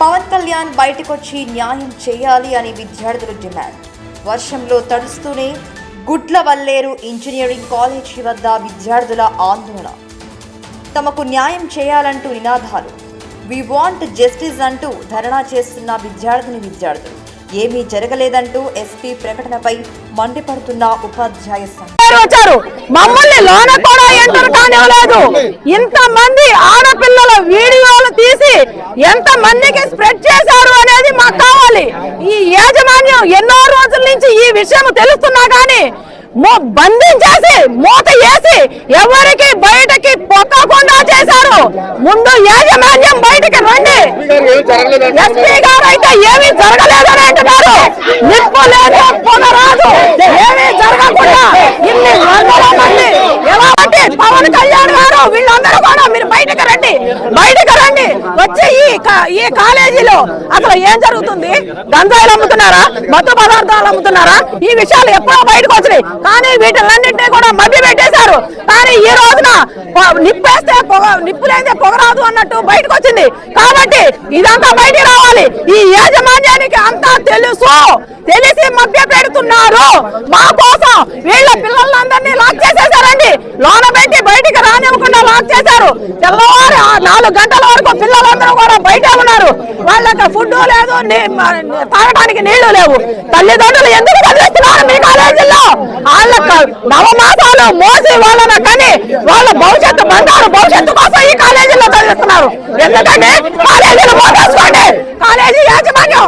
పవన్ కళ్యాణ్ బయటకొచ్చి న్యాయం చేయాలి అని విద్యార్థులు డిమాండ్. వర్షంలో తడుస్తూనే గుడ్ల వల్లేరు ఇంజనీరింగ్ కాలేజీ వద్ద విద్యార్థుల ఆందోళన. తమకు న్యాయం చేయాలంటూ నినాదాలు. వి వాంట్ జస్టిస్ అంటూ ధర్నా చేస్తున్న విద్యార్థిని విద్యార్థులు. ఏమీ జరగలేదంటూ ఎస్పీ ప్రకటనపై మండిపడుతున్న ఉపాధ్యాయ వచ్చారు? మమ్మల్ని లోన కూడా ఎంటర్ కానివ్వలేదు. ఇంత మంది ఆడపిల్లల వీడియోలు తీసి ఎంత మందికి స్ప్రెడ్ చేశారు అనేది మాకు కావాలి. ఈ యాజమాన్యం ఎన్నో రోజుల నుంచి ఈ విషయం తెలుస్తున్నా గానీ మో- బంధించేసి మూత వేసి ఎవరికి బయటకి పొక్కకుండా చేశారు. ముందు యాజమాన్యం ఎస్పీ గారు అయితే ఏమీ జరగలేదని అంటున్నారు. నిప్పు లేదు పొగ రాదు. ఏమీ జరగకుండా ఇన్ని వందల మంది ఎలా అంటే పవన్ కళ్యాణ్ గారు వీళ్ళందరూ కూడా మీరు బయటకు రండి. బయటకు రండి. వచ్చి ఈ ఈ కాలేజీలో అసలు ఏం జరుగుతుంది? గంజాయిలు అమ్ముతున్నారా? మత్తు పదార్థాలు అమ్ముతున్నారా? ఈ విషయాలు ఎప్పుడో బయటకు వచ్చినాయి. కానీ వీటిలన్నింటినీ కూడా మభ్య పెట్టేశారు కానీ ఈ రోజున పొ- నిప్పేస్తే పొగ నిప్పు పొగరాదు అన్నట్టు బయటకు వచ్చింది. కాబట్టి ఇదంతా బయటికి రావాలి. ఈ యాజమాన్యానికి అంతా తెలుసు. తెలిసి మభ్య పెడుతున్నారు మా కోసం వీళ్ళ పిల్లలందరినీ లాక్ చేసేసారండి లోన పెట్టి బయటికి రానివ్వకుండా లాక్ చేశారు. తెల్లవారు నాలుగు గంటల వరకు పిల్లలందరూ కూడా బయటే ఉన్నారు. వాళ్ళకి ఫుడ్ లేదు తాగడానికి నీళ్ళు లేవు. తల్లిదండ్రులు ఎందుకు చదివిస్తున్నారు మీ కాలేజీలో వాళ్ళ నవమాసాలు మోసి వాళ్ళని కానీ వాళ్ళ భవిష్యత్తు బంగారు భవిష్యత్తు కోసం ఈ కాలేజీలో కాలేజీలు మోసేసుకోండి కాలేజీ యాజమాన్యం.